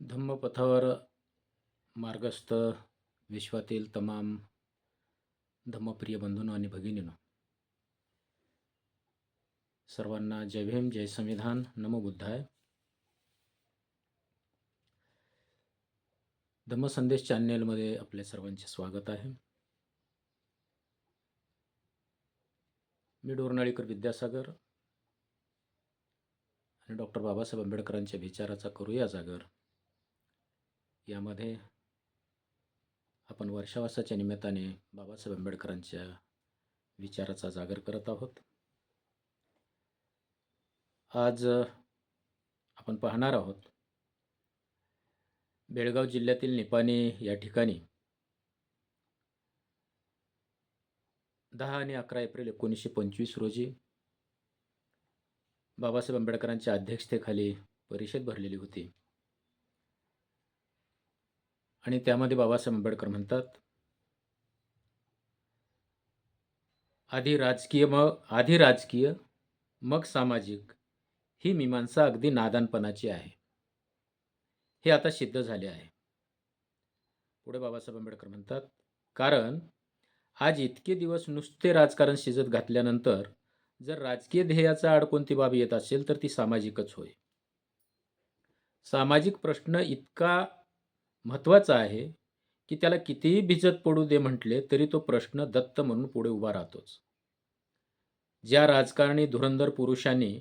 धम्मपथावर मार्गस्थ विश्वातील तमाम धम्मप्रिय बंधूंनो आणि भगिनीनो सर्वांना जय भीम जय संविधान. नमो बुद्धाय. धम्मसंदेश चॅनेलमध्ये आपल्या सर्वांचे स्वागत आहे. मी डोरनाळीकर विद्यासागर आणि डॉक्टर बाबासाहेब आंबेडकरांच्या विचाराचा करूया जागर. यामध्ये आपण वर्षावासाच्या निमित्ताने बाबासाहेब आंबेडकरांच्या विचाराचा जागर करत आहोत. आज आपण पाहणार आहोत बेळगाव जिल्ह्यातील निपाणी या ठिकाणी दहा आणि अकरा एप्रिल एकोणीसशे पंचवीस रोजी बाबासाहेब आंबेडकरांच्या अध्यक्षतेखाली परिषद भरलेली होती. आणि त्यामध्ये बाबासाहेब आंबेडकर म्हणतात आधी राजकीय मग आधी राजकीय मग सामाजिक ही मीमांसा अगदी नादानपणाची आहे. हे आता सिद्ध झाले आहे. पुढे बाबासाहेब आंबेडकर म्हणतात कारण आज इतके दिवस नुसते राजकारण शिजत घातल्यानंतर जर राजकीय ध्येयाचा आड कोणती बाब येत असेल तर ती सामाजिकच होय. सामाजिक प्रश्न इतका महत्त्वाचं आहे की त्याला कितीही भिजत पडू दे म्हटले तरी तो प्रश्न दत्त म्हणून पुढे उभा राहतोच. ज्या राजकारणी धुरंधर पुरुषांनी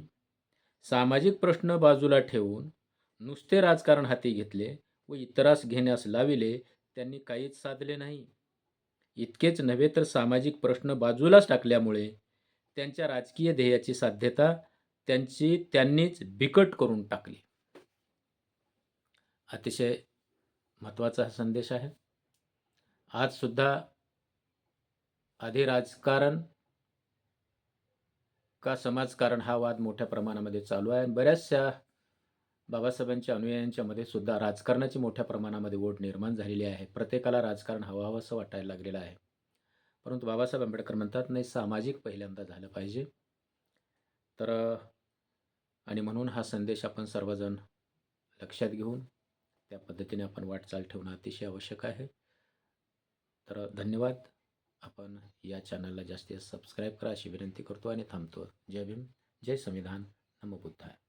सामाजिक प्रश्न बाजूला ठेवून नुसते राजकारण हाती घेतले व इतरास घेण्यास लाविले त्यांनी काहीच साधले नाही. इतकेच नव्हे तर सामाजिक प्रश्न बाजूलाच टाकल्यामुळे त्यांच्या राजकीय ध्येयाची साध्यता त्यांची त्यांनीच बिकट करून टाकली. अतिशय महत्त्वाचा हा संदेश आहे. आजसुद्धा आधी राजकारण का समाजकारण हा वाद मोठ्या प्रमाणामध्ये चालू आहे. आणि बऱ्याचशा बाबासाहेबांच्या अनुयायांच्यामध्ये सुद्धा राजकारणाची मोठ्या प्रमाणामध्ये ओढ निर्माण झालेली आहे. प्रत्येकाला राजकारण हवं हवंसं वाटायला लागलेलं आहे. परंतु बाबासाहेब आंबेडकर म्हणतात नाही सामाजिक पहिल्यांदा झालं पाहिजे. तर आणि म्हणून हा संदेश आपण सर्वजण लक्षात घेऊन त्या पद्धतीने आपण वाटचाल ठेवणं अतिशय आवश्यक आहे. तर धन्यवाद. आपण या चॅनलला जास्तीत सबस्क्राईब करा अशी विनंती करतो आणि थांबतो. जय भीम. जय संविधान. नमो बुद्धाय.